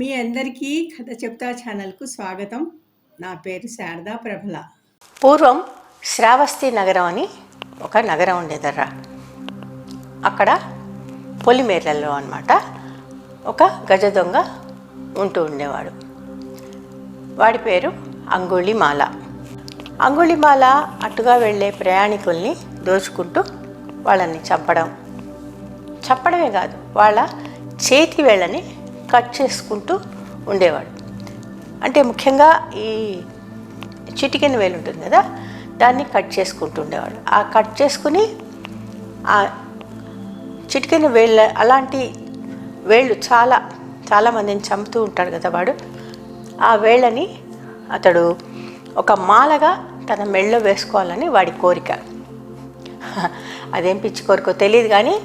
మీ అందరికీ కథ చెప్తా ఛానల్కు స్వాగతం. నా పేరు శారదా ప్రభల. పూర్వం శ్రావస్తి నగరం అని ఒక నగరం ఉండేదర్రా. అక్కడ పొలిమేర్లలో అనమాట ఒక గజ దొంగ ఉంటూ ఉండేవాడు. వాడి పేరు అంగుళిమాల అంగుళిమాల అటుగా వెళ్ళే ప్రయాణికుల్ని దోచుకుంటూ వాళ్ళని చంపడం. చంపడమే కాదు వాళ్ళ చేతి వేళ్ళని కట్ చేసుకుంటూ ఉండేవాడు. అంటే ముఖ్యంగా ఈ చిటికెన్ వేలు ఉంటుంది కదా దాన్ని కట్ చేసుకుంటూ ఉండేవాడు. ఆ కట్ చేసుకుని ఆ చిటికెన్ వేళ్ళ అలాంటి వేళ్ళు చాలా చాలామందిని చంపుతూ ఉంటాడు కదా వాడు. ఆ వేళ్ళని అతడు ఒక మాలగా తన మెళ్ళో వేసుకోవాలని వాడి కోరిక. అదేం పిచ్చి కోరికో తెలియదు కానీ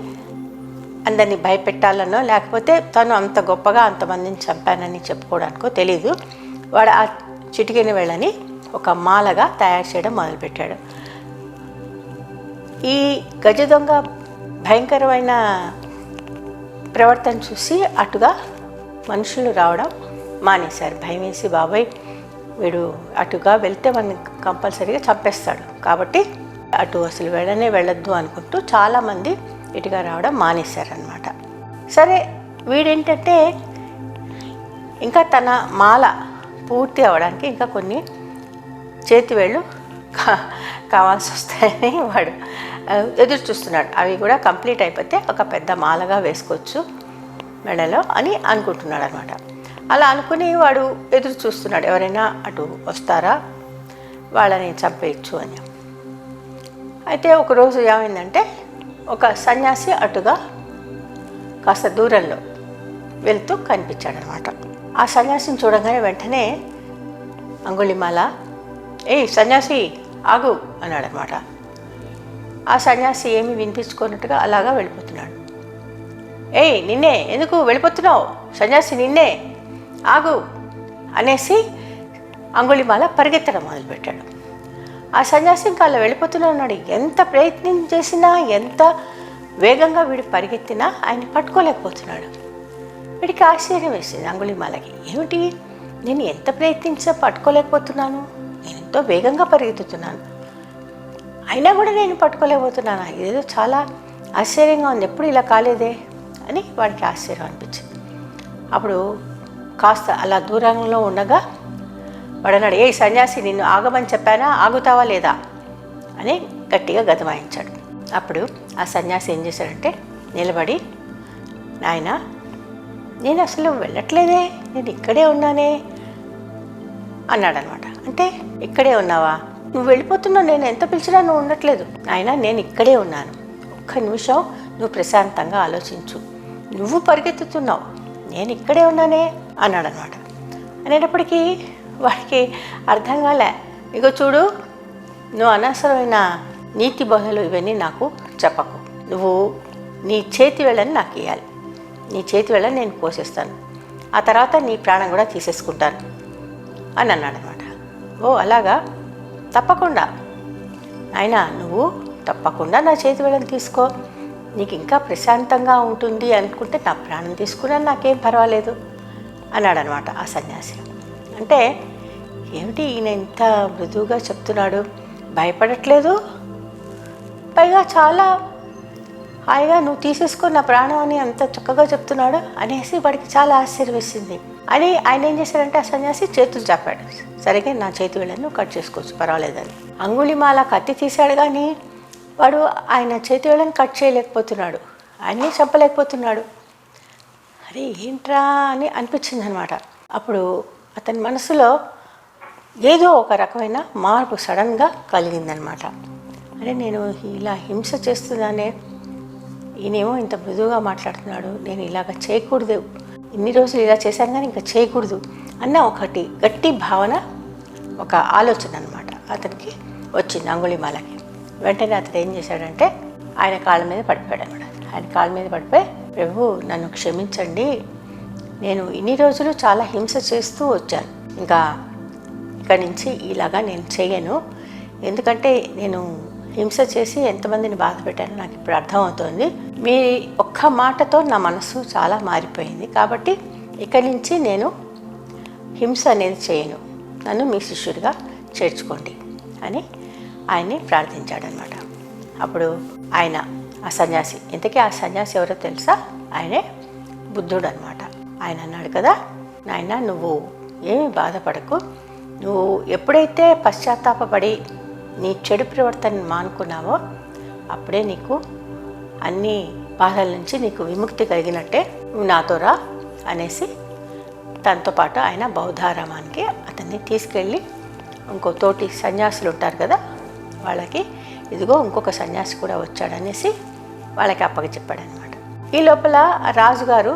అందరినీ భయపెట్టాలనో లేకపోతే తను అంత గొప్పగా అంతమందిని చంపానని చెప్పుకోవడానికో తెలీదు. వాడు ఆ చిటికెన వెళ్ళని ఒక మాలగా తయారు చేయడం మొదలుపెట్టాడు. ఈ గజ దొంగ భయంకరమైన ప్రవర్తన చూసి అటుగా మనుషులు రావడం మానేశారు. భయం వేసి బాబాయ్ వీడు అటుగా వెళ్తే మనని కంపల్సరీగా చంపేస్తాడు. కాబట్టి అటు అసలు వెళ్ళనే వెళ్ళొద్దు అనుకుంటూ చాలామంది ఇటుగా రావడం మానేశారనమాట సరే వీడేంటంటే ఇంకా తన మాల పూర్తి అవ్వడానికి ఇంకా కొన్ని చేతివేళ్ళు కా కావాల్సి వస్తాయని వాడు ఎదురు చూస్తున్నాడు అవి కూడా కంప్లీట్ అయిపోతే ఒక పెద్ద మాలగా వేసుకోవచ్చు మెడలో అని అనుకుంటున్నాడు అనమాట అలా అనుకుని వాడు ఎదురు చూస్తున్నాడు ఎవరైనా అటు వస్తారా? వాళ్ళని చంపేయచ్చు అని. అయితే ఒకరోజు ఏమైందంటే ఒక సన్యాసి అటుగా కాస్త దూరంలో వెళ్తూ కనిపించాడనమాట. ఆ సన్యాసిని చూడగానే వెంటనే అంగుళిమాల ఏయ్ సన్యాసి ఆగు అన్నాడనమాట. ఆ సన్యాసి ఏమి వినిపించుకున్నట్టుగా అలాగా వెళ్ళిపోతున్నాడు. ఏయ్ నిన్నే ఎందుకు వెళ్ళిపోతున్నావు? సన్యాసి నిన్నే ఆగు అనేసి అంగుళిమాల పరిగెత్తడం మొదలుపెట్టాడు. ఆ సన్యాసి ఇంకా అలా వెళ్ళిపోతూనే ఉన్నాడు. ఎంత ప్రయత్నం చేసినా ఎంత వేగంగా వీడు పరిగెత్తినా ఆయన పట్టుకోలేకపోతున్నాడు. వీడికి ఆశ్చర్యం వేసింది అంగుళిమాలకి. ఏమిటి? నేను ఎంత ప్రయత్నించా పట్టుకోలేకపోతున్నాను. నేను ఎంతో వేగంగా పరిగెత్తుతున్నాను. అయినా కూడా నేను పట్టుకోలేకపోతున్నాను? ఇదేదో చాలా ఆశ్చర్యంగా ఉంది. ఎప్పుడు ఇలా కాలేదే? అని వాడికి ఆశ్చర్యం అనిపించింది. అప్పుడు కాస్త అలా దూరంలో ఉండగా వాడన్నాడు ఏ సన్యాసి నిన్ను ఆగమని చెప్పానా? ఆగుతావా లేదా? అని గట్టిగా గతమాయించాడు. అప్పుడు ఆ సన్యాసి ఏం చేశాడంటే నిలబడి నాయన నేను అసలు వెళ్ళట్లేదే నేను ఇక్కడే ఉన్నానే అన్నాడనమాట. అంటే ఇక్కడే ఉన్నావా? నువ్వు వెళ్ళిపోతున్నావు నేను ఎంత పిలిచినా నువ్వు ఉండట్లేదు. ఆయన నేను ఇక్కడే ఉన్నాను. ఒక్క నిమిషం నువ్వు ప్రశాంతంగా ఆలోచించు. నువ్వు పరిగెత్తుతున్నావు. నేను ఇక్కడే ఉన్నానే అన్నాడనమాట. అనేటప్పటికీ వాడికి అర్థం కాలే. ఇగో చూడు నువ్వు అనవసరమైన నీతి బోధలు ఇవన్నీ నాకు చెప్పకు. నువ్వు నీ చేతి వేళ్ళని నాకు ఇవ్వాలి నీ చేతి వేళని నేను పోషిస్తాను ఆ తర్వాత నీ ప్రాణం కూడా తీసేసుకుంటాను అని అన్నాడు అనమాట ఓ అలాగా? తప్పకుండా. ఆయన నువ్వు తప్పకుండా నా చేతి వేళ్ళని తీసుకో. నీకు ఇంకా ప్రశాంతంగా ఉంటుంది అనుకుంటే నా ప్రాణం తీసుకున్నా నాకేం పర్వాలేదు అన్నాడు అనమాట ఆ సన్యాసి. అంటే ఏమిటి ఈయన ఇంత మృదువుగా చెప్తున్నాడు? భయపడట్లేదు? పైగా చాలా హాయిగా నువ్వు తీసేసుకో నా ప్రాణం అని అంత చక్కగా చెప్తున్నాడు? అనేసి వాడికి చాలా ఆశ్చర్యవేసింది అని ఆయన ఏం చేశాడంటే ఆ సన్యాసి చేతులు చాపాడు. సరిగా నా చేతి వేళ్ళను కట్ చేసుకోవచ్చు పర్వాలేదని. అంగుళిమాల కత్తి తీశాడు కానీ వాడు ఆయన చేతి వేళ్ళని కట్ చేయలేకపోతున్నాడు. ఆయన్ని చంపలేకపోతున్నాడు. అరే ఏంట్రా అని అనిపించింది అనమాట అప్పుడు అతని మనసులో ఏదో ఒక రకమైన మార్పు సడన్గా కలిగిందనమాట అంటే నేను ఇలా హింస చేస్తున్నానే ఈయనేమో ఇంత మృదువుగా మాట్లాడుతున్నాడు నేను ఇలాగ చేయకూడదు ఇన్ని రోజులు ఇలా చేశాను కానీ ఇంకా చేయకూడదు అన్న ఒకటి గట్టి భావన ఒక ఆలోచన అనమాట అతనికి వచ్చింది అంగుళిమాలకి. వెంటనే అతను ఏం చేశాడంటే ఆయన కాళ్ళ మీద పడిపోయాడు అనమాట ఆయన కాళ్ళ మీద పడిపోయి ప్రభు నన్ను క్షమించండి నేను ఇన్ని రోజులు చాలా హింస చేస్తూ వచ్చాను. ఇంకా ఇక్కడి నుంచి ఇలాగా నేను చేయను. ఎందుకంటే నేను హింస చేసి ఎంతమందిని బాధ పెట్టానో నాకు ఇప్పుడు అర్థమవుతోంది. మీ ఒక్క మాటతో నా మనసు చాలా మారిపోయింది. కాబట్టి ఇక్కడి నుంచి నేను హింస అనేది చేయను. నన్ను మీ శిష్యుడిగా చేర్చుకోండి అని ఆయన్ని ప్రార్థించాడనమాట. అప్పుడు ఆయన ఆ సన్యాసి ఇంతకీ ఆ సన్యాసి ఎవరో తెలుసా? ఆయనే బుద్ధుడు అనమాట ఆయన అన్నాడు కదా నాయన నువ్వు ఏమి బాధపడకు. నువ్వు ఎప్పుడైతే పశ్చాత్తాపపడి నీ చెడు ప్రవర్తన మానుకున్నావో అప్పుడే నీకు అన్ని బాధల నుంచి నీకు విముక్తి కలిగినట్టే నువ్వు నాతో రా అనేసి తనతో పాటు ఆయన బౌద్ధారామానికి అతన్ని తీసుకెళ్ళి ఇంకో తోటి సన్యాసులు ఉంటారు కదా వాళ్ళకి ఇదిగో ఇంకొక సన్యాసి కూడా వచ్చాడనేసి వాళ్ళకి అప్పగ చెప్పాడనమాట. ఈ లోపల రాజుగారు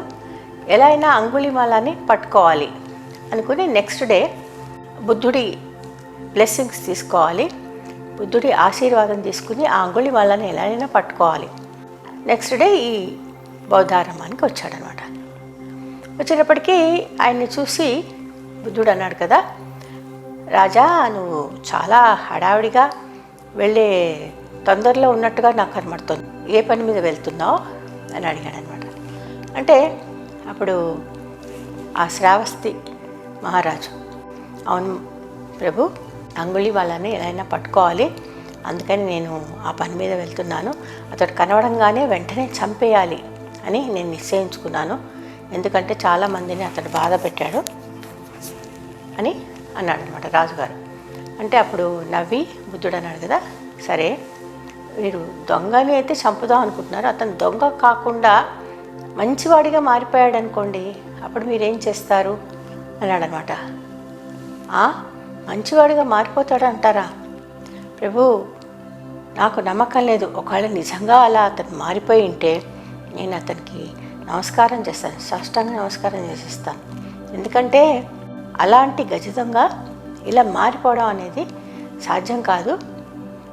ఎలా అయినా అంగుళిమాలని పట్టుకోవాలి అనుకుని నెక్స్ట్ డే బుద్ధుడి బ్లెస్సింగ్స్ తీసుకోవాలి. బుద్ధుడి ఆశీర్వాదం తీసుకుని ఆ అంగుళిమాలని ఎలా అయినా పట్టుకోవాలి. నెక్స్ట్ డే ఈ బౌద్ధారామానికి వచ్చాడనమాట. వచ్చినప్పటికీ ఆయన్ని చూసి బుద్ధుడు అన్నాడు కదా రాజా నువ్వు చాలా హడావిడిగా వెళ్ళే తొందరలో ఉన్నట్టుగా నాకు కనబడుతుంది. ఏ పని మీద వెళ్తున్నావు? అని అడిగాడు అనమాట అంటే అప్పుడు ఆ శ్రావస్తి మహారాజు అవును ప్రభు అంగుళి వాళ్ళని ఎలా పట్టుకోవాలి. అందుకని నేను ఆ పని మీద వెళ్తున్నాను. అతడు కనవడంగానే వెంటనే చంపేయాలి అని నేను నిశ్చయించుకున్నాను. ఎందుకంటే చాలామందిని అతడు బాధ పెట్టాడు అని అన్నాడు అనమాట రాజుగారు. అంటే అప్పుడు నవ్వి బుద్ధుడు అన్నాడు కదా సరే మీరు దొంగని అయితే చంపుదాం అనుకుంటున్నారు. అతను దొంగ కాకుండా మంచివాడిగా మారిపోయాడు అనుకోండి అప్పుడు మీరేం చేస్తారు? అన్నాడనమాట ఆ? మంచివాడిగా మారిపోతాడు అంటారా ప్రభు నాకు నమ్మకం లేదు. ఒకవేళ నిజంగా అలా అతను మారిపోయి ఉంటే నేను అతనికి నమస్కారం చేస్తాను. సాష్టాంగ నమస్కారం చేసేస్తాను. ఎందుకంటే అలాంటి గజితంగా ఇలా మారిపోవడం అనేది సాధ్యం కాదు.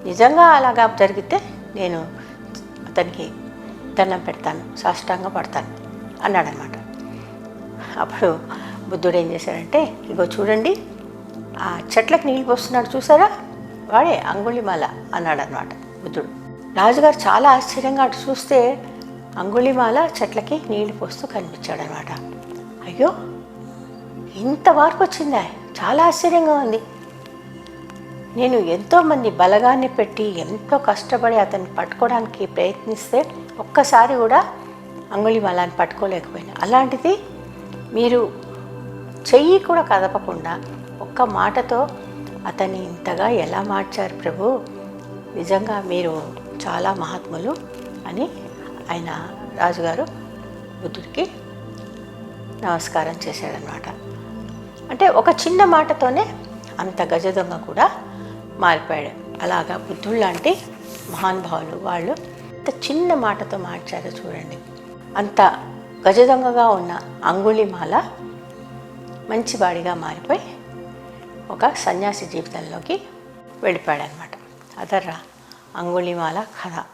నిజంగా అలాగా జరిగితే నేను అతనికి దండం పెడతాను సాష్టాంగ పడతాను అన్నాడనమాట. అప్పుడు బుద్ధుడు ఏం చేశాడంటే ఇగో చూడండి ఆ చెట్లకు నీళ్ళు పోస్తున్నాడు చూసారా? వాడే అంగుళిమాల అన్నాడనమాట బుద్ధుడు. రాజుగారు చాలా ఆశ్చర్యంగా అటు చూస్తే అంగుళిమాల చెట్లకి నీళ్ళు పోస్తూ కనిపించాడనమాట. అయ్యో ఇంత మార్పు వచ్చిందా? చాలా ఆశ్చర్యంగా ఉంది. నేను ఎంతోమంది బలగాన్ని పెట్టి ఎంతో కష్టపడి అతన్ని పట్టుకోవడానికి ప్రయత్నిస్తే ఒక్కసారి కూడా అంగుళిమాలని పట్టుకోలేకపోయినా. అలాంటిది మీరు చెయ్యి కూడా కదపకుండా ఒక్క మాటతో అతన్ని ఇంతగా ఎలా మార్చారు ప్రభు? నిజంగా మీరు చాలా మహాత్ములు అని ఆయన రాజుగారు బుద్ధుడికి నమస్కారం చేశాడనమాట అంటే ఒక చిన్న మాటతోనే అంత గజదొంగ కూడా మారిపోయాడు. అలాగా బుద్ధుడు లాంటి మహానుభావులు వాళ్ళు అంత చిన్న మాటతో మార్చారు చూడండి. అంత గజదొంగగా ఉన్న అంగుళిమాల మంచివాడిగా మారిపోయి ఒక సన్యాసి జీవితంలోకి వెళ్ళిపోయాడనమాట అదర్రా అంగుళిమాల కథ.